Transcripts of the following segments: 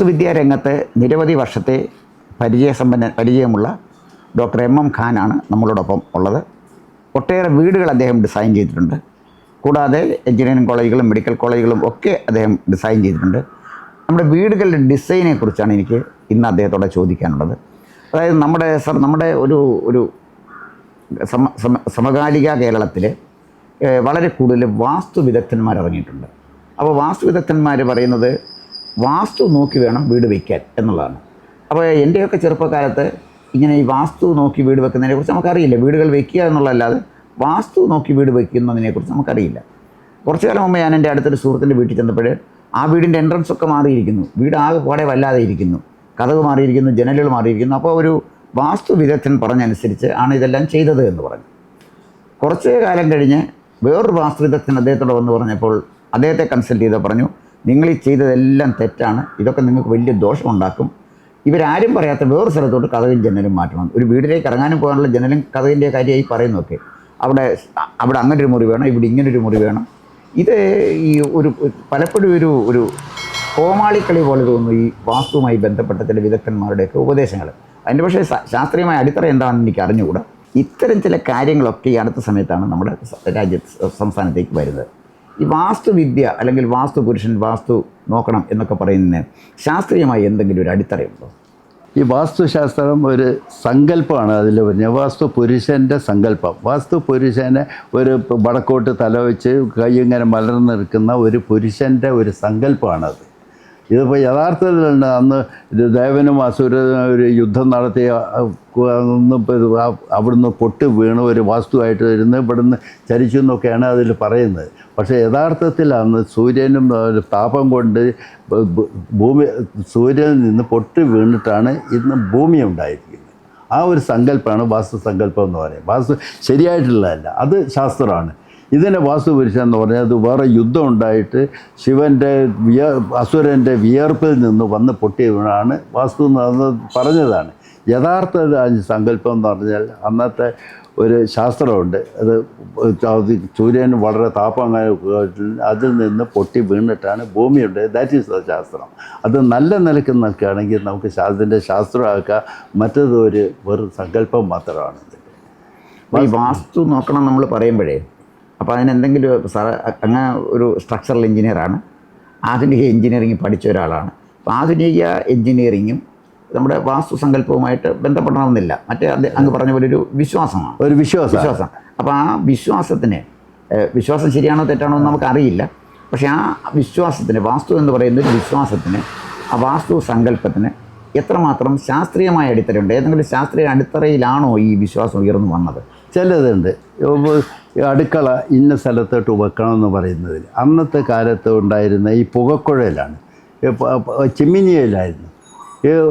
വാസ്തുവിദ്യാ രംഗത്ത് നിരവധി വർഷത്തെ പരിചയസമ്പന്ന പരിചയമുള്ള ഡോക്ടർ എം എം ഖാനാണ് നമ്മളോടൊപ്പം ഉള്ളത്. ഒട്ടേറെ വീടുകൾ അദ്ദേഹം ഡിസൈൻ ചെയ്തിട്ടുണ്ട്. കൂടാതെ എഞ്ചിനീയറിംഗ് കോളേജുകളും മെഡിക്കൽ കോളേജുകളും ഒക്കെ അദ്ദേഹം ഡിസൈൻ ചെയ്തിട്ടുണ്ട്. നമ്മുടെ വീടുകളുടെ ഡിസൈനെ കുറിച്ചാണ് എനിക്ക് ഇന്ന് അദ്ദേഹത്തോടെ ചോദിക്കാനുള്ളത്. അതായത് നമ്മുടെ നമ്മുടെ ഒരു ഒരു സമ സമ- സമകാലിക കേരളത്തിൽ വളരെ കൂടുതൽ വാസ്തു വിദഗ്ധന്മാർ ഇറങ്ങിയിട്ടുണ്ട്. അപ്പോൾ വാസ്തു വിദഗ്ധന്മാർ പറയുന്നത് വാസ്തു നോക്കി വേണം വീട് വയ്ക്കാൻ എന്നുള്ളതാണ്. അപ്പോൾ എന്റെയൊക്കെ ചെറുപ്പകാലത്ത് ഇങ്ങനെ ഈ വാസ്തു നോക്കി വീട് വെക്കുന്നതിനെക്കുറിച്ച് നമുക്കറിയില്ല. വീടുകൾ വെക്കുക എന്നുള്ളതല്ലാതെ വാസ്തു നോക്കി വീട് വെക്കുന്നതിനെക്കുറിച്ച് നമുക്കറിയില്ല. കുറച്ചു കാലം മുമ്പ് ഞാൻ എന്റെ അടുത്തൊരു സുഹൃത്തിന്റെ വീട്ടിൽ ചെന്നപ്പോൾ ആ വീടിന്റെ എൻട്രൻസ് ഒക്കെ മാറിയിരിക്കുന്നു. വീട് ആകെ പാടെ വല്ലാതെ ഇരിക്കുന്നു. കഥവ് മാറിയിരിക്കുന്നു ജനലുകൾ മാറിയിരിക്കുന്നു. അപ്പോൾ ഒരു വാസ്തു വിദഗ്ധൻ പറഞ്ഞനുസരിച്ച് ആണ് ഇതെല്ലാം ചെയ്തത് എന്ന് പറഞ്ഞു. കുറച്ച് കാലം കഴിഞ്ഞ് വേറൊരു വാസ്തു വിദഗ്ധൻ അദ്ദേഹത്തോട് വന്ന് പറഞ്ഞപ്പോൾ അദ്ദേഹത്തെ കൺസൾട്ട് ചെയ്ത് പറഞ്ഞു നിങ്ങൾ ഈ ചെയ്തതെല്ലാം തെറ്റാണ്. ഇതൊക്കെ നിങ്ങൾക്ക് വലിയ ദോഷമുണ്ടാക്കും. ഇവരാരും പറയാത്ത വേറൊരു സ്ഥലത്തോട്ട് കഥകും ജനലും മാറ്റണം. ഒരു വീട്ടിലേക്ക് ഇറങ്ങാനും പോകാനുള്ള ജനലും കഥകിന്റെ കാര്യമായി പറയുന്നതൊക്കെ. അവിടെ അവിടെ അങ്ങനെ ഒരു മുറി വേണം ഇവിടെ ഇങ്ങനൊരു മുറി വേണം. ഇത് ഈ ഒരു പലപ്പോഴും ഒരു ഒരു കോമാളിക്കളി പോലെ തോന്നുന്നു ഈ വാസ്തുവുമായി ബന്ധപ്പെട്ട ചില വിദഗ്ധന്മാരുടെയൊക്കെ ഉപദേശങ്ങൾ. അതിന്റെ പക്ഷേ ശാസ്ത്രീയമായ അടിത്തറ എന്താണെന്ന് എനിക്ക് അറിഞ്ഞുകൂടാ. ഇത്തരം ചില കാര്യങ്ങളൊക്കെ ഈ അടുത്ത സമയത്താണ് നമ്മുടെ രാജ്യ സംസ്ഥാനത്തേക്ക് വരുന്നത്. ഈ വാസ്തുവിദ്യ അല്ലെങ്കിൽ വാസ്തു പുരുഷൻ വാസ്തു നോക്കണം എന്നൊക്കെ പറയുന്നതിന് ശാസ്ത്രീയമായി എന്തെങ്കിലും ഒരു അടിത്തറയുണ്ടോ? ഈ വാസ്തുശാസ്ത്രം ഒരു സങ്കല്പമാണ് അതിൽ പറഞ്ഞ വാസ്തു പുരുഷന്റെ സങ്കല്പം. വാസ്തു പുരുഷനെ ഒരു വടക്കോട്ട് തല വെച്ച് കൈ ഇങ്ങനെ മലർന്ന് നിൽക്കുന്ന ഒരു പുരുഷന്റെ ഒരു സങ്കല്പമാണത്. ഇതിപ്പോൾ യഥാർത്ഥത്തിലുണ്ട്. അന്ന് ദേവനും അസുരനും ഒരു യുദ്ധം നടത്തി അന്ന് ഇപ്പൊ ഇത് ആ- അവിടുന്ന് പൊട്ട് വീണ് ഒരു വാസ്തുവായിട്ട് ഇരുന്ന് ഇവിടുന്ന് ചരിച്ചു എന്നൊക്കെയാണ് അതിൽ പറയുന്നത്. പക്ഷേ യഥാർത്ഥത്തിൽ അന്ന് സൂര്യനും താപം കൊണ്ട് ഭൂമി സൂര്യനിൽ നിന്ന് പൊട്ട് വീണിട്ടാണ് ഇന്ന് ഭൂമി ഉണ്ടായിരിക്കുന്നത്. ആ ഒരു സങ്കല്പമാണ് വാസ്തു സങ്കല്പം എന്ന് പറയുന്നത്. വാസ്തു ശരിയായിട്ടുള്ളതല്ല അത് ശാസ്ത്രമാണ്. ഇതിനെ വാസ്തുപുരുഷെന്ന് പറഞ്ഞാൽ അത് വേറെ യുദ്ധം ഉണ്ടായിട്ട് ശിവന്റെ വിയ അസുരന്റെ വിയർപ്പിൽ നിന്ന് വന്ന് പൊട്ടിയതാണ് വാസ്തു എന്ന് പറഞ്ഞതാണ്. യഥാർത്ഥ സങ്കല്പം എന്ന് പറഞ്ഞാൽ അന്നത്തെ ഒരു ശാസ്ത്രമുണ്ട്. അത് സൂര്യൻ വളരെ താപം അതിൽ നിന്ന് പൊട്ടി വീണിട്ടാണ് ഭൂമിയുണ്ട്. ദാറ്റ് ഈസ് ദ ശാസ്ത്രം. അത് നല്ല നിലയ്ക്ക് നിൽക്കുകയാണെങ്കിൽ നമുക്ക് അതിന്റെ ശാസ്ത്രമാക്കുക മറ്റത് ഒരു വെറും സങ്കല്പം മാത്രമാണ്. ഈ വാസ്തു നോക്കണം നമ്മൾ പറയുമ്പോഴേ അപ്പോൾ അതിനെന്തെങ്കിലും സാറ് അങ്ങനെ ഒരു സ്ട്രക്ചറൽ എഞ്ചിനീയറാണ് ആധുനിക എഞ്ചിനീയറിംഗ് പഠിച്ച ഒരാളാണ്. അപ്പോൾ ആധുനിക എഞ്ചിനീയറിങ്ങും നമ്മുടെ വാസ്തു സങ്കല്പവുമായിട്ട് ബന്ധപ്പെടണമെന്നില്ല. മറ്റേ അത് അങ്ങ് പറഞ്ഞ പോലെ ഒരു വിശ്വാസമാണ്. ഒരു വിശ്വാസം. വിശ്വാസം. അപ്പോൾ ആ വിശ്വാസത്തിന് വിശ്വാസം ശരിയാണോ തെറ്റാണോ എന്ന് നമുക്കറിയില്ല. പക്ഷേ ആ വിശ്വാസത്തിന് വാസ്തു എന്ന് പറയുന്ന ഒരു വിശ്വാസത്തിന് ആ വാസ്തു സങ്കല്പത്തിന് എത്രമാത്രം ശാസ്ത്രീയമായ അടിത്തറയുണ്ട് ഏതെങ്കിലും ശാസ്ത്രീയ അടിത്തറയിലാണോ ഈ വിശ്വാസം ഉയർന്നു വന്നത്? ചിലതുണ്ട്. അടുക്കള ഇന്ന സ്ഥലത്തോട്ട് വെക്കണമെന്ന് പറയുന്നതിൽ. അന്നത്തെ കാലത്ത് ഉണ്ടായിരുന്ന ഈ പുകക്കുഴലാണ്. ചിമ്മിനിയിലായിരുന്നു.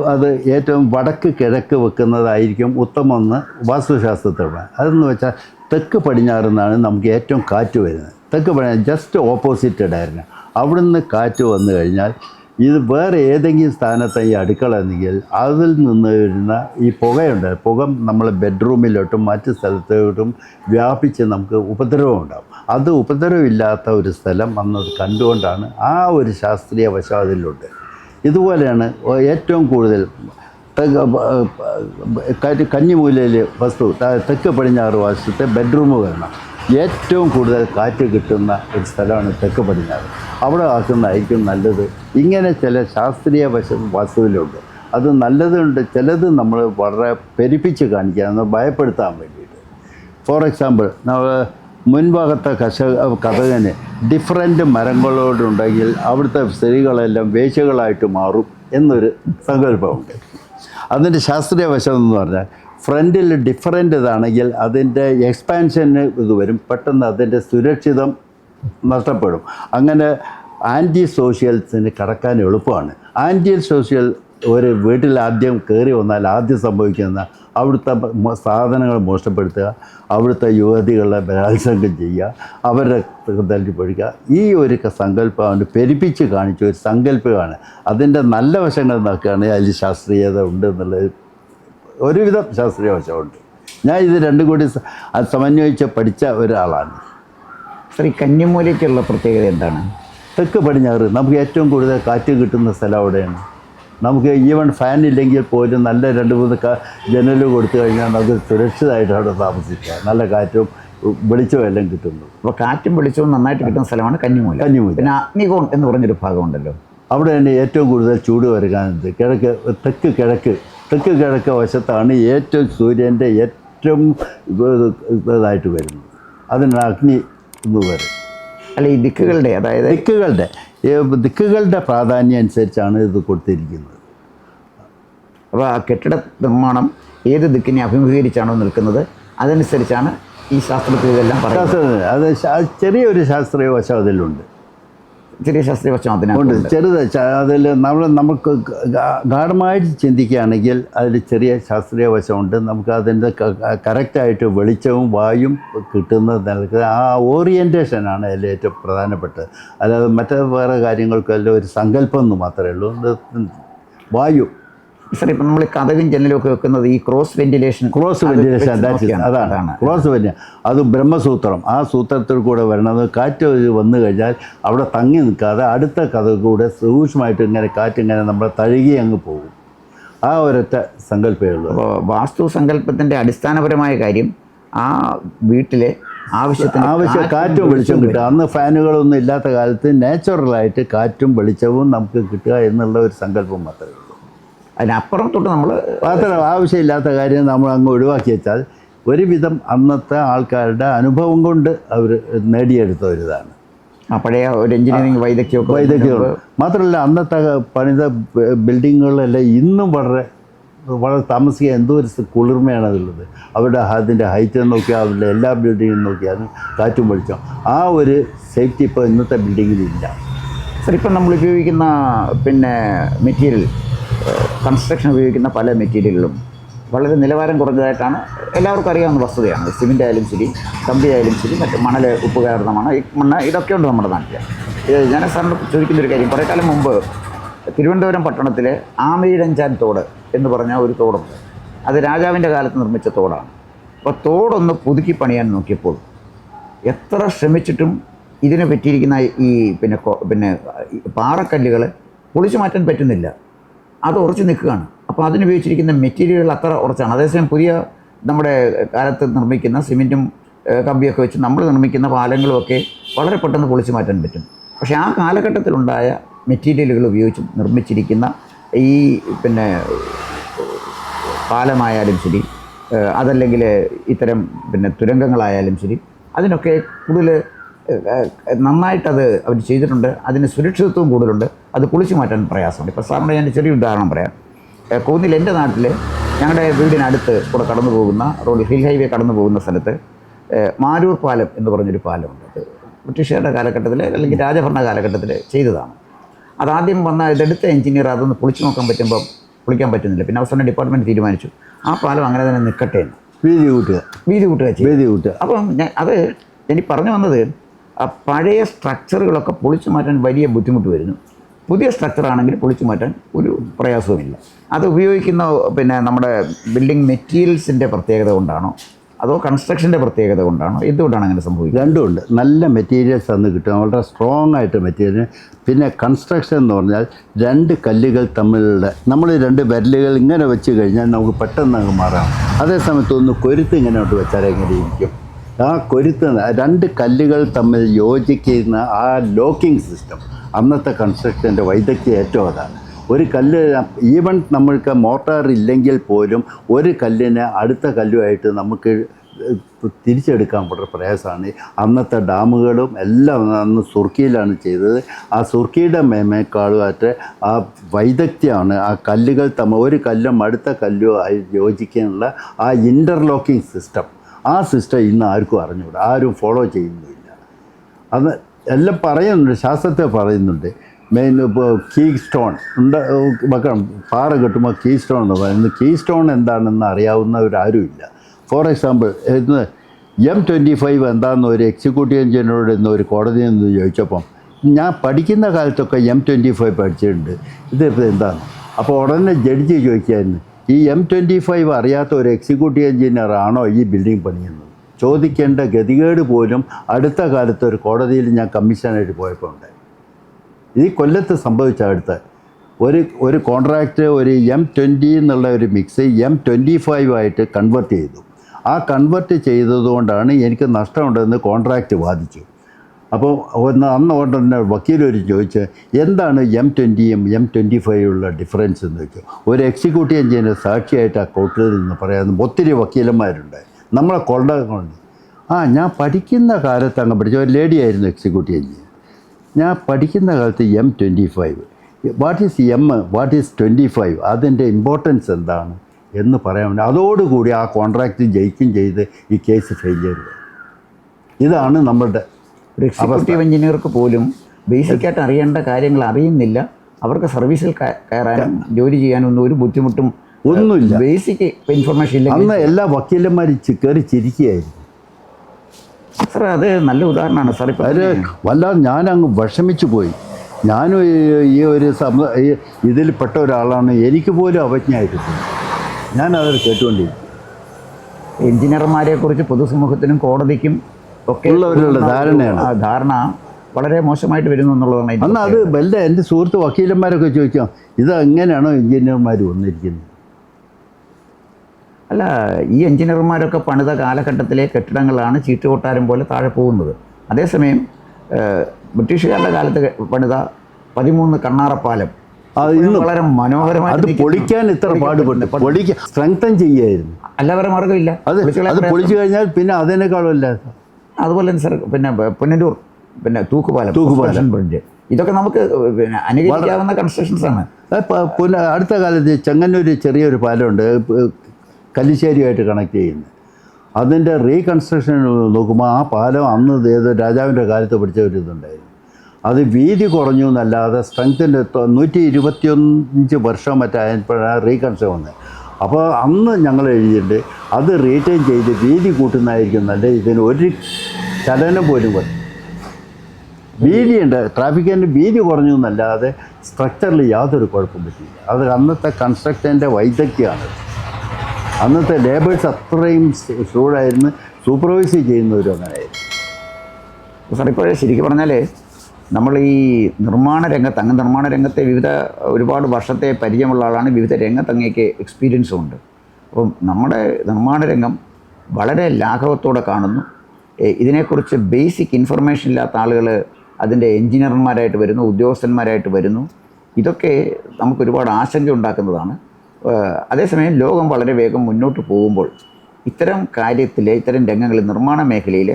അത് ഏറ്റവും വടക്ക് കിഴക്ക് വെക്കുന്നതായിരിക്കും ഉത്തമമെന്ന് വാസ്തുശാസ്ത്രത്തിലുള്ള അതെന്ന് വെച്ചാൽ തെക്ക് പടിഞ്ഞാറുന്നാണ് നമുക്ക് ഏറ്റവും കാറ്റ് വരുന്നത്. തെക്ക് പടിഞ്ഞാറ് ജസ്റ്റ് ഓപ്പോസിറ്റഡ് ആയിരുന്നു. അവിടുന്ന് കാറ്റ് വന്നു കഴിഞ്ഞാൽ ഇത് വേറെ ഏതെങ്കിലും സ്ഥാനത്ത് ഈ അടുക്കള എന്നെങ്കിൽ അതിൽ നിന്ന് വരുന്ന ഈ പുകയുണ്ട്. പുക നമ്മൾ ബെഡ്റൂമിലോട്ടും മറ്റ് സ്ഥലത്തോട്ടും വ്യാപിച്ച് നമുക്ക് ഉപദ്രവം ഉണ്ടാകും അത് ഉപദ്രവമില്ലാത്ത ഒരു സ്ഥലം അന്നത് കണ്ടുകൊണ്ടാണ് ആ ഒരു ശാസ്ത്രീയ വശം അതിലുണ്ട് ഇതുപോലെയാണ് ഏറ്റവും കൂടുതൽ കഞ്ഞിമൂലയിലെ വസ്തു തെക്ക് പടിഞ്ഞാറ് വശത്തെ ബെഡ്റൂം വരണം ഏറ്റവും കൂടുതൽ കാറ്റ് കിട്ടുന്ന ഒരു സ്ഥലമാണ് തെക്ക് പടിഞ്ഞാറ്. അവിടെ ആക്കുന്നതായിരിക്കും നല്ലത്. ഇങ്ങനെ ചില ശാസ്ത്രീയ വശം വസ്തുവിലുണ്ട്. അത് നല്ലതുണ്ട് ചിലത് നമ്മൾ വളരെ പെരുപ്പിച്ച് കാണിക്കുക ഭയപ്പെടുത്താൻ വേണ്ടിയിട്ട്. ഫോർ എക്സാമ്പിൾ നമ്മൾ മുൻഭാഗത്തെ കശ കഥകന് ഡിഫറെന്റ് മരങ്ങളോടുണ്ടെങ്കിൽ അവിടുത്തെ സ്ത്രീകളെല്ലാം വേശ്യകളായിട്ട് മാറും എന്നൊരു സങ്കല്പമുണ്ട്. അതിന്റെ ശാസ്ത്രീയ വശം എന്ന് പറഞ്ഞാൽ ഫ്രണ്ടിൽ ഡിഫറെന്റ് ഇതാണെങ്കിൽ അതിന്റെ എക്സ്പാൻഷന് ഇത് വരും. പെട്ടെന്ന് അതിന്റെ സുരക്ഷിതം നഷ്ടപ്പെടും. അങ്ങനെ ആന്റി സോഷ്യൽസിന് കടക്കാൻ എളുപ്പമാണ്. ആന്റി സോഷ്യൽ ഒരു വീട്ടിൽ ആദ്യം കയറി വന്നാൽ ആദ്യം സംഭവിക്കുന്ന അവിടുത്തെ സാധനങ്ങൾ മോശപ്പെടുത്തുക അവിടുത്തെ യുവതികളെ ബലാത്സംഗം ചെയ്യുക അവരുടെ തല്ലി പൊഴിക്കുക. ഈ ഒരു സങ്കല്പം അവന് പെരുപ്പിച്ച് കാണിച്ച ഒരു സങ്കല്പമാണ്. അതിന്റെ നല്ല വശങ്ങൾ നോക്കുകയാണെങ്കിൽ അതിൽ ശാസ്ത്രീയത ഉണ്ട് എന്നുള്ളത് ഒരുവിധം ശാസ്ത്രീയ വശമുണ്ട് ഞാൻ ഇത് രണ്ടും കൂടി സമന്വയിച്ച് പഠിച്ച ഒരാളാണ്. ശ്രീ കന്യമൂലയ്ക്കുള്ള കന്നിമൂലയ്ക്കുള്ള പ്രത്യേകത എന്താണ്? തെക്ക് പടിഞ്ഞാറ് നമുക്ക് ഏറ്റവും കൂടുതൽ കാറ്റ് കിട്ടുന്ന സ്ഥലം അവിടെയാണ്. നമുക്ക് ഈവൻ ഫാൻ ഇല്ലെങ്കിൽ പോലും നല്ല രണ്ട് മൂന്ന് കാ ജനൽ കൊടുത്തു കഴിഞ്ഞാൽ നമുക്ക് സുരക്ഷിതമായിട്ട് അവിടെ താമസിക്കാം. നല്ല കാറ്റും വെളിച്ചവും എല്ലാം കിട്ടുന്നു. അപ്പോൾ കാറ്റും വെളിച്ചവും നന്നായിട്ട് കിട്ടുന്ന സ്ഥലമാണ് കന്നിമൂല. കന്നിമൂല. പിന്നെ അഗ്നികോൺ എന്ന് പറഞ്ഞൊരു ഭാഗമുണ്ടല്ലോ. അവിടെ തന്നെ ഏറ്റവും കൂടുതൽ ചൂട് വരുന്നത് കിഴക്ക് തെക്ക് കിഴക്ക് തെക്ക് കിഴക്ക് വശത്താണ് ഏറ്റവും സൂര്യന്റെ ഏറ്റവും ഇത് ഇതായിട്ട് വരുന്നത്. അതിന് അഗ്നി എന്ന് പറയും അല്ല ഈ ദിക്കുകളുടെ അതായത് ദിക്കുകളുടെ ദിക്കുകളുടെ പ്രാധാന്യം അനുസരിച്ചാണ് ഇത് കൊടുത്തിരിക്കുന്നത്. അപ്പോൾ ആ കെട്ടിട നിർമ്മാണം ഏത് ദിക്കിനെ അഭിമുഖീകരിച്ചാണോ നിൽക്കുന്നത് അതനുസരിച്ചാണ് ഈ ശാസ്ത്രത്തിൽ ഇതെല്ലാം പറയുന്നത്. അത് ചെറിയൊരു ശാസ്ത്രീയ വശം അതിലുണ്ട്. ചെറിയ ശാസ്ത്രീയ അതിനകത്തുണ്ട്. ചെറുത് അതിൽ നമ്മൾ നമുക്ക് ഗാഠമായിട്ട് ചിന്തിക്കുകയാണെങ്കിൽ അതിൽ ചെറിയ ശാസ്ത്രീയ വശമുണ്ട്. നമുക്ക് അതിന്റെ കറക്റ്റായിട്ട് വെളിച്ചവും വായും കിട്ടുന്ന നിലയ്ക്ക് ആ ഓറിയന്റേഷനാണ് അതിൽ ഏറ്റവും പ്രധാനപ്പെട്ടത്. അല്ലാതെ മറ്റേ വേറെ കാര്യങ്ങൾക്കെല്ലാം ഒരു സങ്കല്പം എന്ന് മാത്രമേ ഉള്ളൂ. വായു. സാർ ഇപ്പം നമ്മൾ കഥകും ജനലും ഒക്കെ വെക്കുന്നത് ഈ ക്രോസ് വെന്റിലേഷൻ ക്രോസ് വെന്റിലേഷൻ അതാണ്. ക്രോസ് വെന്റിലേഷൻ അത് ബ്രഹ്മസൂത്രം. ആ സൂത്രത്തിൽ കൂടെ വരണത് കാറ്റ് വന്നു കഴിഞ്ഞാൽ അവിടെ തങ്ങി നിൽക്കാതെ അടുത്ത കഥ കൂടെ സൂക്ഷ്മമായിട്ട് ഇങ്ങനെ കാറ്റ് ഇങ്ങനെ നമ്മളെ തഴുകി അങ്ങ് പോകും. ആ ഒരൊറ്റ സങ്കല്പമേ ഉള്ളൂ. അപ്പോൾ വാസ്തു സങ്കല്പത്തിന്റെ അടിസ്ഥാനപരമായ കാര്യം ആ വീട്ടിലെ ആവശ്യത്തിന് ആവശ്യം കാറ്റും വെളിച്ചവും കിട്ടുക അന്ന് ഫാനുകളൊന്നും ഇല്ലാത്ത കാലത്ത് നാച്ചുറലായിട്ട് കാറ്റും വെളിച്ചവും നമുക്ക് കിട്ടുക എന്നുള്ള ഒരു സങ്കല്പം മാത്രമേ ഉള്ളൂ. അതിനപ്പുറം തൊട്ട് നമ്മൾ മാത്രമല്ല ആവശ്യമില്ലാത്ത കാര്യം നമ്മൾ അങ്ങ് ഒഴിവാക്കി വെച്ചാൽ ഒരുവിധം അന്നത്തെ ആൾക്കാരുടെ അനുഭവം കൊണ്ട് അവർ നേടിയെടുത്ത ഒരിതാണ്. ആ പഴയ ഒരു എഞ്ചിനീയറിംഗ് വൈദഗ്ധ്യമൊക്കെ വൈദഗ്ധ്യം മാത്രമല്ല അന്നത്തെ പണിത ബിൽഡിങ്ങുകളെല്ലാം ഇന്നും വളരെ വളരെ താമസിക്കാൻ എന്തോ ഒരു കുളിർമയാണ് അതിലുള്ളത്. അവരുടെ അതിന്റെ ഹൈറ്റ് നോക്കിയാൽ അവരുടെ എല്ലാ ബിൽഡിങ്ങും നോക്കിയാലും കാറ്റും പൊളിച്ചോ ആ ഒരു സേഫ്റ്റി ഇപ്പോൾ ഇന്നത്തെ ബിൽഡിങ്ങിലില്ല സാർ ഇപ്പം നമ്മൾ ഉപയോഗിക്കുന്ന പിന്നെ മെറ്റീരിയൽ കൺസ്ട്രക്ഷൻ ഉപയോഗിക്കുന്ന പല മെറ്റീരിയലുകളും വളരെ നിലവാരം കുറഞ്ഞതായിട്ടാണ് എല്ലാവർക്കും അറിയാവുന്ന വസ്തുതയാണ്. സിമെന്റ് ആയാലും ശരി കമ്പി ആയാലും ശരി മറ്റ് മണൽ ഉപ്പ് ഈ മണ്ണ് ഇതൊക്കെ ഉണ്ട് നമ്മുടെ നാട്ടിൽ ഞാൻ സാറിന് ചോദിക്കുന്ന ഒരു കാര്യം കുറേ കാലം മുമ്പ് തിരുവനന്തപുരം പട്ടണത്തിലെ ആമയിഴഞ്ചാൻ തോട് എന്ന് പറഞ്ഞ ഒരു തോടുണ്ട്. അത് രാജാവിന്റെ കാലത്ത് നിർമ്മിച്ച തോടാണ്. അപ്പോൾ തോടൊന്ന് പുതുക്കി പണിയാൻ നോക്കിയപ്പോൾ എത്ര ശ്രമിച്ചിട്ടും ഇതിനെ പറ്റിയിരിക്കുന്ന ഈ പിന്നെ പിന്നെ പാറക്കല്ലുകൾ പൊളിച്ചു മാറ്റാൻ പറ്റുന്നില്ല. അത് ഉറച്ചു നിൽക്കുകയാണ്. അപ്പോൾ അതിനുപയോഗിച്ചിരിക്കുന്ന മെറ്റീരിയലുകൾ അത്ര ഉറച്ചാണ്. അതേസമയം പുതിയ നമ്മുടെ കാലത്ത് നിർമ്മിക്കുന്ന സിമെന്റും കമ്പിയൊക്കെ വെച്ച് നമ്മൾ നിർമ്മിക്കുന്ന പാലങ്ങളുമൊക്കെ വളരെ പെട്ടെന്ന് പൊളിച്ചു മാറ്റാൻ പറ്റും. പക്ഷേ ആ കാലഘട്ടത്തിലുണ്ടായ മെറ്റീരിയലുകൾ ഉപയോഗിച്ച് നിർമ്മിച്ചിരിക്കുന്ന ഈ പിന്നെ പാലമായാലും ശരി അതല്ലെങ്കിൽ ഇത്തരം പിന്നെ തുരങ്കങ്ങളായാലും ശരി അതിനൊക്കെ കൂടുതൽ നന്നായിട്ടത് അവർ ചെയ്തിട്ടുണ്ട്. അതിന് സുരക്ഷിതത്വം കൂടുതലുണ്ട്. അത് പൊളിച്ചു മാറ്റാൻ പ്രയാസമുണ്ട്. ഇപ്പോൾ സാറിന്റെ ഞാൻ ചെറിയ ഉദാഹരണം പറയാം. കൂന്നിൽ എന്റെ നാട്ടിൽ ഞങ്ങളുടെ വീടിനടുത്ത് കൂടെ കടന്നു പോകുന്ന റോഡ് ഹിൽ ഹൈവേ കടന്നു പോകുന്ന സ്ഥലത്ത് മാരൂർ പാലം എന്ന് പറഞ്ഞൊരു പാലമുണ്ട്. അത് ബ്രിട്ടീഷുകാരുടെ കാലഘട്ടത്തിൽ അല്ലെങ്കിൽ രാജഭരണ കാലഘട്ടത്തിൽ ചെയ്തതാണ്. അതാദ്യം വന്ന ഇതെടുത്ത എഞ്ചിനീയർ അതൊന്ന് പൊളിച്ചു നോക്കാൻ പറ്റുമ്പോൾ പൊളിക്കാൻ പറ്റുന്നില്ല. പിന്നെ അവസാനം ഡിപ്പാർട്ട്മെന്റ് തീരുമാനിച്ചു. ആ പാലം അങ്ങനെ തന്നെ നിൽക്കട്ടെ എന്ന്. വീതി കൂട്ടുക. വീതി കൂട്ടുക വീതി കൂട്ടുക. അപ്പം ഞാൻ അത് എനിക്ക് പറഞ്ഞു വന്നത് പഴയ സ്ട്രക്ചറുകളൊക്കെ പൊളിച്ചു മാറ്റാൻ വലിയ ബുദ്ധിമുട്ട് വരുന്നു. പുതിയ സ്ട്രക്ചറാണെങ്കിൽ പൊളിച്ചു മാറ്റാൻ ഒരു പ്രയാസവുമില്ല. അത് ഉപയോഗിക്കുന്ന പിന്നെ നമ്മുടെ ബിൽഡിംഗ് മെറ്റീരിയൽസിന്റെ പ്രത്യേകത കൊണ്ടാണോ? അതോ കൺസ്ട്രക്ഷന്റെ പ്രത്യേകത കൊണ്ടാണോ? എന്തുകൊണ്ടാണ് അങ്ങനെ സംഭവിക്കുന്നത്? രണ്ടുമുണ്ട്. നല്ല മെറ്റീരിയൽസ് അന്ന് കിട്ടും വളരെ സ്ട്രോങ് ആയിട്ട് മെറ്റീരിയൽ പിന്നെ കൺസ്ട്രക്ഷൻ എന്ന് പറഞ്ഞാൽ രണ്ട് കല്ലുകൾ തമ്മിലുള്ള നമ്മൾ രണ്ട് വരലുകൾ ഇങ്ങനെ വെച്ച് കഴിഞ്ഞാൽ നമുക്ക് പെട്ടെന്ന് അങ്ങ് മാറാം. അതേസമയത്ത് ഒന്ന് കൊരുത്ത് ഇങ്ങനെ വെച്ചാൽ എങ്ങനെ ഇരിക്കും ആ കൊരുത്ത് രണ്ട് കല്ലുകൾ തമ്മിൽ യോജിക്കുന്ന ആ ലോക്കിംഗ് സിസ്റ്റം അന്നത്തെ കൺസ്ട്രക്ഷന്റെ വൈദഗ്ധ്യം ഏറ്റവും അതാണ്. ഒരു കല്ല് ഈവൻ നമ്മൾക്ക് മോട്ടാർ ഇല്ലെങ്കിൽ പോലും ഒരു കല്ലിനെ അടുത്ത കല്ലുമായിട്ട് നമുക്ക് തിരിച്ചെടുക്കാൻ വളരെ പ്രയാസമാണ്. അന്നത്തെ ഡാമുകളും എല്ലാം അന്ന് സുർക്കിയിലാണ് ചെയ്തത്. ആ സുർക്കിയുടെ മേമേക്കാളുമായിട്ട് ആ വൈദഗ്ധ്യമാണ് ആ കല്ലുകൾ തമ്മിൽ ഒരു കല്ലും അടുത്ത കല്ലും ആയി യോജിക്കാനുള്ള ആ ഇന്റർലോക്കിംഗ് സിസ്റ്റം ആ സിസ്റ്റം ഇന്ന് ആർക്കും അറിഞ്ഞുകൂടാ ആരും ഫോളോ ചെയ്യുന്നില്ല അത് എല്ലാം പറയുന്നുണ്ട് ശാസ്ത്രത്തെ പറയുന്നുണ്ട്. മെയിൻ ഇപ്പോൾ കീ സ്റ്റോൺ ഉണ്ട് വെക്കണം പാറ കെട്ടുമ്പോൾ കീ സ്റ്റോൺ എന്ന് പറയുന്നത് കീ സ്റ്റോൺ എന്താണെന്ന് അറിയാവുന്നവരാരുമില്ല. ഫോർ എക്സാമ്പിൾ ഇന്ന് എം ട്വന്റി ഫൈവ് എന്താണെന്ന് ഒരു എക്സിക്യൂട്ടീവ് എഞ്ചിനീയറോട് ഇന്ന് ഒരു കോടതിയിൽ നിന്ന് ചോദിച്ചപ്പം ഞാൻ പഠിക്കുന്ന കാലത്തൊക്കെ എം ട്വന്റി ഫൈവ് പഠിച്ചിട്ടുണ്ട്. ഇത് എന്താണ് അപ്പോൾ ഉടനെ ജഡ്ജി ചോദിക്കായിരുന്നു ഈ എം ട്വന്റി ഫൈവ് അറിയാത്ത ഒരു എക്സിക്യൂട്ടീവ് എഞ്ചിനീയർ ആണോ ഈ ബിൽഡിംഗ് പണിയുന്നത്? ചോദിക്കേണ്ട ഗതികേട് പോലും അടുത്ത കാലത്ത് ഒരു കോടതിയിൽ ഞാൻ കമ്മീഷനായിട്ട് പോയപ്പോൾ ഉണ്ടായി. ഈ കൊല്ലത്ത് സംഭവിച്ച അടുത്ത് ഒരു ഒരു കോൺട്രാക്റ്റ് ഒരു എം ട്വന്റി എന്നുള്ള ഒരു മിക്സ് എം ട്വന്റി ഫൈവ് ആയിട്ട് കൺവെർട്ട് ചെയ്തു. ആ കൺവെർട്ട് ചെയ്തതുകൊണ്ടാണ് എനിക്ക് നഷ്ടമുണ്ടെന്ന് കോൺട്രാക്റ്റ് വാദിച്ചു. അപ്പോൾ ഒന്ന് അന്ന് ഉടനെ വക്കീലൊരു ചോദിച്ച് എന്താണ് എം ട്വന്റിയും എം ട്വന്റി ഫൈവുള്ള ഡിഫറൻസ് എന്ന് വെച്ചു ഒരു എക്സിക്യൂട്ടീവ് എഞ്ചിനീയർ സാക്ഷിയായിട്ട് ആ കോർട്ടിൽ നിന്ന് പറയാമെന്ന് ഒത്തിരി വക്കീലന്മാരുണ്ട്. നമ്മളെ കൊള്ളകൊണ്ട് ആ ഞാൻ പഠിക്കുന്ന കാലത്ത് അങ്ങ് പഠിച്ച ഒരു ലേഡിയായിരുന്നു എക്സിക്യൂട്ടീവ് എഞ്ചിനീയർ ഞാൻ പഠിക്കുന്ന കാലത്ത് M twenty five what is M what is twenty five അതിന്റെ ഇമ്പോർട്ടൻസ് എന്താണ്? എന്ന് പറയാൻ വേണ്ടി. അതോടുകൂടി ആ കോൺട്രാക്റ്റ് ജയിക്കും ചെയ്ത് ഈ കേസ് ചെയ്തത് ഇതാണ് നമ്മളുടെ ഒരു എക്സിക്യൂട്ടീവ് എഞ്ചിനീയർക്ക് പോലും ബേസിക്കായിട്ട് അറിയേണ്ട കാര്യങ്ങൾ അറിയുന്നില്ല. അവർക്ക് സർവീസിൽ കയ- കയറാനും ജോലി ചെയ്യാനും ഒന്നും ഒരു ബുദ്ധിമുട്ടും ഒന്നുമില്ല. ബേസിക് ഇൻഫർമേഷൻ ഇല്ല അന്ന് എല്ലാ വക്കീലന്മാരും കയറി ചിരിക്കുകയായിരുന്നു. സാർ അത് നല്ല ഉദാഹരണമാണ്. സാർ ഇപ്പം അത് വല്ലാതെ ഞാനങ്ങ് വിഷമിച്ചു പോയി. ഞാനും ഈ- ഒരു സമ ഇതിൽ പെട്ട ഒരാളാണ്. എനിക്ക് പോലും അവജ്ഞയായിട്ട് പോയി ഞാനത് കേട്ടുകൊണ്ടിരിക്കും എഞ്ചിനീയർമാരെ കുറിച്ച് പൊതുസമൂഹത്തിനും കോടതിക്കും ഒക്കെ ധാരണയാണ്. ആ ധാരണ വളരെ മോശമായിട്ട് വരുന്നു എന്നുള്ളതാണ് അന്ന് അത് വല്ല എന്റെ സുഹൃത്ത് വക്കീലന്മാരൊക്കെ ചോദിച്ചോ ഇത് എങ്ങനെയാണോ എഞ്ചിനീയർമാർ വന്നിരിക്കുന്നത്? അല്ല ഈ എഞ്ചിനീയർമാരൊക്കെ പണിത കാലഘട്ടത്തിലെ കെട്ടിടങ്ങളാണ് ചീട്ടുകൊട്ടാരം പോലെ താഴെ പോകുന്നത്. അതേസമയം ബ്രിട്ടീഷുകാരുടെ കാലത്ത് പണിത പതിമൂന്ന് കണ്ണാറപ്പാലം. അത് ഇന്ന് വളരെ മനോഹരമായി അത് പൊളിക്കാൻ ഇത്ര പാടുപെട്ട്. പൊളിക്കാൻ സ്ട്രെങ്തൻ ചെയ്യായിരുന്നു. അല്ല വേറെ മാർഗമില്ല. അത് പൊളിച്ചു കഴിഞ്ഞാൽ പിന്നെ അതിനേക്കാളും അല്ല അതുപോലെ തന്നെ സർ പിന്നെ പുനലൂർ പിന്നെ തൂക്കുപാലം തൂക്കുപാലം. ബ്രിഡ്ജ് ഇതൊക്കെ നമുക്ക് പിന്നെ അനുകരിക്കാവുന്ന കൺസ്ട്രക്ഷൻസ് ആണ്. പിന്നെ അടുത്ത കാലത്ത് ചെങ്ങന്നൂർ ചെറിയൊരു പാലമുണ്ട് കല്ലിശ്ശേരിയുമായിട്ട് കണക്ട് ചെയ്യുന്നത്. അതിന്റെ റീകൺസ്ട്രക്ഷൻ നോക്കുമ്പോൾ ആ പാലം അന്ന് ഏതോ രാജാവിന്റെ കാലത്ത് പിടിച്ച ഒരു ഇതുണ്ടായിരുന്നു. അത് വീതി കുറഞ്ഞു എന്നല്ലാതെ സ്ട്രെങ്ത്തിന്റെ നൂറ്റി ഇരുപത്തിയഞ്ച് വർഷം മറ്റായപ്പോഴാണ് റീകൺസ്ട്രക്ഷൻ വന്നത്. അപ്പോൾ അന്ന് ഞങ്ങൾ എഴുതിയിട്ടുണ്ട് അത് റീറ്റെയിൻ ചെയ്ത് വീതി കൂട്ടുന്നതായിരിക്കും നല്ല ഇതിന് ഒരു ചലനം പോലും വരും വീതിയുണ്ട് ട്രാഫിക്കിന്റെ വീതി കുറഞ്ഞു എന്നല്ലാതെ സ്ട്രക്ചറിൽ യാതൊരു കുഴപ്പം പറ്റിയില്ല. അത് അന്നത്തെ കൺസ്ട്രക്ഷന്റെ വൈദഗ്ധ്യമാണ്. അന്നത്തെ ലേബേഴ്സ് അത്രയും ഷൂഡായിരുന്നു സൂപ്പർവൈസ് ചെയ്യുന്നവരും അങ്ങനെയായിരുന്നു. സാർ ശരിക്കും പറഞ്ഞാൽ നമ്മൾ ഈ നിർമ്മാണ രംഗത്ത് അങ്ങ് നിർമ്മാണ രംഗത്തെ വിവിധ ഒരുപാട് വർഷത്തെ പരിചയമുള്ള ആളാണ്. വിവിധ രംഗത്ത് അങ്ങേക്ക് എക്സ്പീരിയൻസും ഉണ്ട്. അപ്പം നമ്മുടെ നിർമ്മാണ രംഗം വളരെ ലാഘവത്തോടെ കാണുന്നു. ഇതിനെക്കുറിച്ച് ബേസിക് ഇൻഫർമേഷൻ ഇല്ലാത്ത ആളുകൾ അതിന്റെ എഞ്ചിനീയർമാരായിട്ട് വരുന്നു ഉദ്യോഗസ്ഥന്മാരായിട്ട് വരുന്നു. ഇതൊക്കെ നമുക്ക് ഒരുപാട് ആശങ്ക ഉണ്ടാക്കുന്നതാണ്. അതേസമയം ലോകം വളരെ വേഗം മുന്നോട്ട് പോകുമ്പോൾ ഇത്തരം കാര്യത്തിൽ ഇത്തരം രംഗങ്ങളിൽ നിർമ്മാണ മേഖലയിൽ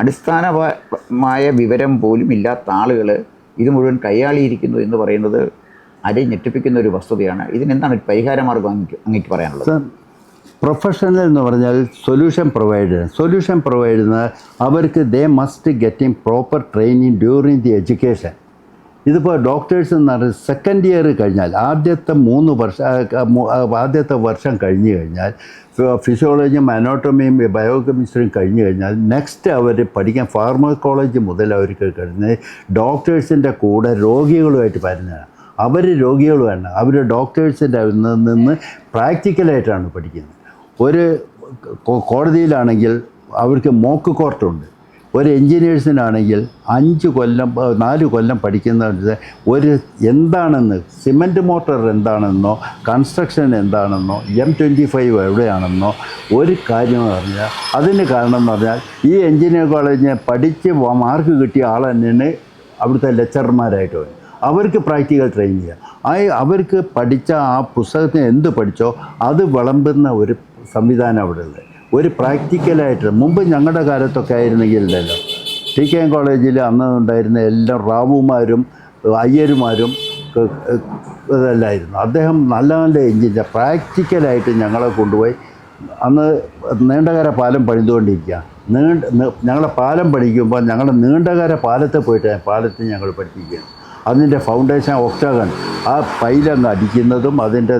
അടിസ്ഥാനമായ വിവരം പോലും ഇല്ലാത്ത ആളുകൾ ഇത് മുഴുവൻ കൈയാളിയിരിക്കുന്നു എന്ന് പറയുന്നത് ആരെയും ഞെട്ടിപ്പിക്കുന്ന ഒരു വസ്തുതയാണ്. ഇതിനെന്താണ് പരിഹാരമാർഗം അങ്ങേക്ക് അങ്ങേക്ക് പറയാനുള്ളത്? പ്രൊഫഷണൽ എന്ന് പറഞ്ഞാൽ സൊല്യൂഷൻ പ്രൊവൈഡ് സൊല്യൂഷൻ പ്രൊവൈഡ് ചെയ്യുന്നത് അവർക്ക് they must getting proper training during the education ഇതിപ്പോൾ ഡോക്ടേഴ്സ് എന്ന് പറഞ്ഞാൽ സെക്കൻഡ് ഇയർ കഴിഞ്ഞാൽ ആദ്യത്തെ മൂന്ന് വർഷം ആദ്യത്തെ വർഷം കഴിഞ്ഞ് കഴിഞ്ഞാൽ ഫിസിയോളജിയും അനോട്ടമിയും ബയോകെമിസ്ട്രിയും കഴിഞ്ഞ് കഴിഞ്ഞാൽ നെക്സ്റ്റ് അവർ പഠിക്കാൻ ഫാർമക്കോളജി മുതൽ അവർക്ക് കഴിഞ്ഞ് ഡോക്ടേഴ്സിന്റെ കൂടെ രോഗികളുമായിട്ട് വരുന്നതാണ്. അവർ രോഗികളുമാണ്. അവർ ഡോക്ടേഴ്സിന്റെ നിന്ന് പ്രാക്ടിക്കലായിട്ടാണ് പഠിക്കുന്നത്. ഒരു കോടതിയിലാണെങ്കിൽ അവർക്ക് മോക്ക് കോർട്ടുണ്ട് ഒരു എൻജിനീയേഴ്സിനാണെങ്കിൽ അഞ്ച് കൊല്ലം നാല് കൊല്ലം പഠിക്കുന്ന ഒരു എന്താണെന്ന് സിമന്റ് മോട്ടർ എന്താണെന്നോ കൺസ്ട്രക്ഷൻ എന്താണെന്നോ എം ട്വന്റി ഫൈവ് എവിടെയാണെന്നോ ഒരു കാര്യം പറഞ്ഞാൽ അതിന് കാരണം എന്ന് പറഞ്ഞാൽ ഈ എഞ്ചിനീയർ കോളേജിന് പഠിച്ച് മാർക്ക് കിട്ടിയ ആൾ തന്നെയാണ് അവിടുത്തെ ലെക്ചർമാരായിട്ട് വരും അവർക്ക് പ്രാക്ടിക്കൽ ട്രെയിൻ ചെയ്യുക ആ അവർക്ക് പഠിച്ച ആ പുസ്തകത്തിന് എന്ത് പഠിച്ചോ അത് വിളമ്പുന്ന ഒരു സംവിധാനം അവിടെ ഉള്ളത് ഒരു പ്രാക്ടിക്കലായിട്ട്. മുമ്പ് ഞങ്ങളുടെ കാലത്തൊക്കെ ആയിരുന്നെങ്കിൽ ഉണ്ടല്ലോ ടി കെ എം കോളേജിൽ അന്ന് ഉണ്ടായിരുന്ന എല്ലാ റാവുമാരും അയ്യരുമാരും ഇതല്ലായിരുന്നു. അദ്ദേഹം നല്ല നല്ല എഞ്ചിന്റെ പ്രാക്ടിക്കലായിട്ട് ഞങ്ങളെ കൊണ്ടുപോയി. അന്ന് നീണ്ടകര പാലം പണിതുകൊണ്ടിരിക്കുക. നീണ്ട ഞങ്ങളെ പാലം പഠിക്കുമ്പോൾ ഞങ്ങളുടെ നീണ്ടകര പാലത്തെ പോയിട്ട് പാലത്തിൽ ഞങ്ങൾ പഠിപ്പിക്കുകയാണ്. അതിന്റെ ഫൗണ്ടേഷൻ ഒക്ടാകൻ ആ പൈലങ്ങ് അടിക്കുന്നതും അതിന്റെ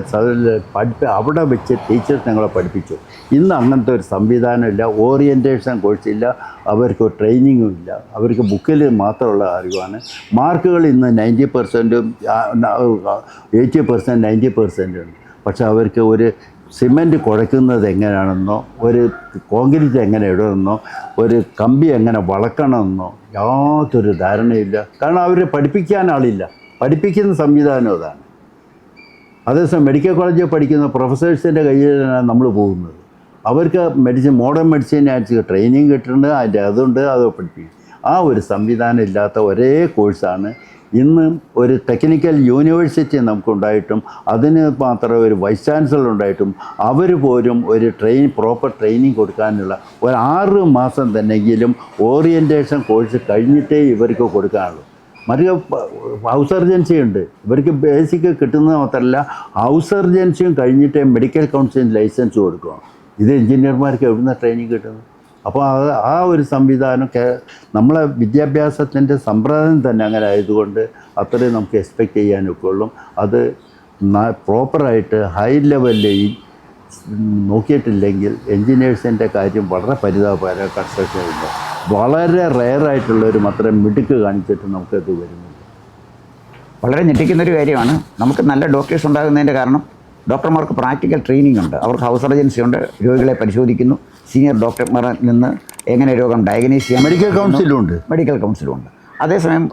പഠിപ്പ് അവിടെ വെച്ച് ടീച്ചേഴ്സ് ഞങ്ങളെ പഠിപ്പിച്ചു. ഇന്ന് അങ്ങനത്തെ ഒരു സംവിധാനമില്ല ഓറിയന്റേഷൻ കോഴ്സില്ല അവർക്ക് ട്രെയിനിങ്ങും ഇല്ല. അവർക്ക് ബുക്കിൽ മാത്രമുള്ള അറിവാണ്. മാർക്കുകൾ ഇന്ന് നയന്റി പെർസെന്റും എയ്റ്റി പെർസെന്റ് നയന്റി പെർസെന്റും പക്ഷേ പക്ഷെ അവർക്ക് ഒരു സിമന്റ് കുഴയ്ക്കുന്നത് എങ്ങനെയാണെന്നോ ഒരു കോൺക്രീറ്റ് എങ്ങനെ ഇടണമെന്നോ ഒരു കമ്പി എങ്ങനെ വളക്കണമെന്നോ യാതൊരു ധാരണയില്ല. കാരണം അവരെ പഠിപ്പിക്കാൻ ആളില്ല. പഠിപ്പിക്കുന്ന സംവിധാനം അതാണ്. അതേസമയം മെഡിക്കൽ കോളേജിൽ പഠിക്കുന്ന പ്രൊഫസേഴ്സിന്റെ കയ്യിലാണ് നമ്മൾ പോകുന്നത്. അവർക്ക് മെഡിസിൻ മോഡേൺ മെഡിസിൻ ആയിട്ട് ട്രെയിനിങ് കിട്ടുന്നുണ്ട് അതിന്റെ അതുണ്ട് അത് പഠിപ്പിക്കും. ആ ഒരു സംവിധാനം ഇല്ലാത്ത ഒരേ കോഴ്സാണ് ഇന്ന് ഒരു ടെക്നിക്കൽ യൂണിവേഴ്സിറ്റി നമുക്കുണ്ടായിട്ടും അതിന് മാത്രം ഒരു വൈസ് ചാൻസലർ ഉണ്ടായിട്ടും അവർ പോലും ഒരു ട്രെയിൻ പ്രോപ്പർ ട്രെയിനിങ് കൊടുക്കാനുള്ള ഒരു ആറ് മാസം തന്നെങ്കിലും ഓറിയന്റേഷൻ കോഴ്സ് കഴിഞ്ഞിട്ടേ ഇവർക്ക് കൊടുക്കാനുള്ളൂ. മറ്റു ഹൗസ് സർജൻസി ഉണ്ട്. ഇവർക്ക് ബേസിക് കിട്ടുന്നത് മാത്രമല്ല ഹൗസ് സർജൻസിയും കഴിഞ്ഞിട്ടേ മെഡിക്കൽ കൗൺസിലിംഗ് ലൈസൻസ് കൊടുക്കണം ഇത് എഞ്ചിനീയർമാർക്ക് എവിടുന്ന ട്രെയിനിങ് കിട്ടുന്നത്? അപ്പോൾ അത് ആ ഒരു സംവിധാനം കേ നമ്മളെ വിദ്യാഭ്യാസത്തിന്റെ സമ്പ്രദായം തന്നെ അങ്ങനെ ആയതുകൊണ്ട് അത്രയും നമുക്ക് എക്സ്പെക്റ്റ് ചെയ്യാനൊക്കെ ഉള്ളൂ. അത് പ്രോപ്പറായിട്ട് ഹൈ ലെവലിൽ നോക്കിയിട്ടില്ലെങ്കിൽ എൻജിനീയേഴ്സിന്റെ കാര്യം വളരെ പരിതാപകര കൺസ്ട്രക്ഷനുണ്ട് വളരെ റെയറായിട്ടുള്ളവർ മാത്രം മിടുക്ക് കാണിച്ചിട്ട് നമുക്കത് വരുന്നുണ്ട്. വളരെ ഞെട്ടിക്കുന്നൊരു കാര്യമാണ്. നമുക്ക് നല്ല ഡോക്ടേഴ്സ് ഉണ്ടാകുന്നതിന്റെ കാരണം ഡോക്ടർമാർക്ക് പ്രാക്ടിക്കൽ ട്രെയിനിങ് ഉണ്ട്. അവർക്ക് ഹൗസ് സർജൻസി ഉണ്ട്. രോഗികളെ പരിശോധിക്കുന്നു. സീനിയർ ഡോക്ടർമാരിൽ നിന്ന് എങ്ങനെ രോഗം ഡയഗ്നോസ് ചെയ്യാം? മെഡിക്കൽ കൗൺസിലും ഉണ്ട് മെഡിക്കൽ കൗൺസിലും ഉണ്ട് അതേസമയം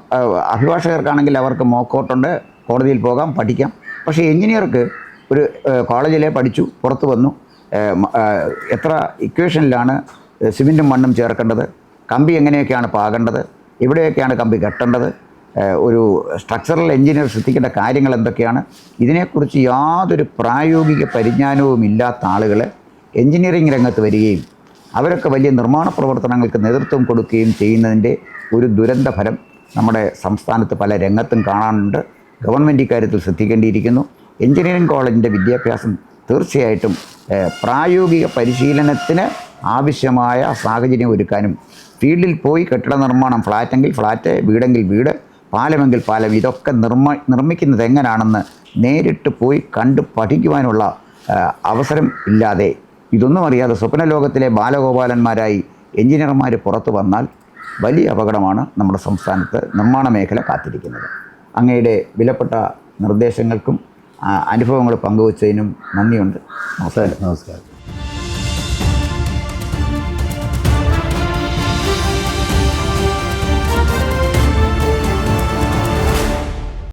അഭിഭാഷകർക്കാണെങ്കിൽ അവർക്ക് മോക്കോട്ടുണ്ട് കോടതിയിൽ പോകാം പഠിക്കാം. പക്ഷേ എഞ്ചിനീയർക്ക് ഒരു കോളേജിലെ പഠിച്ചു പുറത്തു വന്നു. എത്ര ഇക്വേഷനിലാണ് സിമെന്റും മണ്ണും ചേർക്കേണ്ടത്? കമ്പി എങ്ങനെയൊക്കെയാണ് പാകേണ്ടത്? എവിടെയൊക്കെയാണ് കമ്പി കെട്ടേണ്ടത്? ഒരു സ്ട്രക്ചറൽ എഞ്ചിനീയർ ശ്രദ്ധിക്കേണ്ട കാര്യങ്ങൾ എന്തൊക്കെയാണ്? ഇതിനെക്കുറിച്ച് യാതൊരു പ്രായോഗിക പരിജ്ഞാനവും ഇല്ലാത്ത ആളുകൾ എഞ്ചിനീയറിംഗ് രംഗത്ത് വരികയും അവരൊക്കെ വലിയ നിർമ്മാണ പ്രവർത്തനങ്ങൾക്ക് നേതൃത്വം കൊടുക്കുകയും ചെയ്യുന്നതിന്റെ ഒരു ദുരന്ത ഫലം നമ്മുടെ സംസ്ഥാനത്ത് പല രംഗത്തും കാണാനുണ്ട്. ഗവൺമെന്റ് ഇക്കാര്യത്തിൽ ശ്രദ്ധിക്കേണ്ടിയിരിക്കുന്നു. എഞ്ചിനീയറിംഗ് കോളേജിന്റെ വിദ്യാഭ്യാസം തീർച്ചയായിട്ടും പ്രായോഗിക പരിശീലനത്തിന് ആവശ്യമായ സാഹചര്യം ഒരുക്കാനും ഫീൽഡിൽ പോയി കെട്ടിട നിർമ്മാണം ഫ്ലാറ്റെങ്കിൽ ഫ്ലാറ്റ് വീടെങ്കിൽ വീട് പാലമെങ്കിൽ പാലം ഇതൊക്കെ നിർമ്മ നിർമ്മിക്കുന്നത് എങ്ങനെയാണെന്ന് നേരിട്ട് പോയി കണ്ട് പഠിക്കുവാനുള്ള അവസരം ഇല്ലാതെ ഇതൊന്നും അറിയാതെ സ്വപ്ന ലോകത്തിലെ ബാലഗോപാലന്മാരായി എഞ്ചിനീയർമാർ പുറത്തു വന്നാൽ വലിയ അപകടമാണ് നമ്മുടെ സംസ്ഥാനത്ത് നിർമ്മാണ മേഖല കാത്തിരിക്കുന്നത്. അങ്ങയുടെ വിലപ്പെട്ട നിർദ്ദേശങ്ങൾക്കും അനുഭവങ്ങൾ പങ്കുവച്ചതിനും നന്ദിയുണ്ട്. നമസ്കാരം. നമസ്കാരം.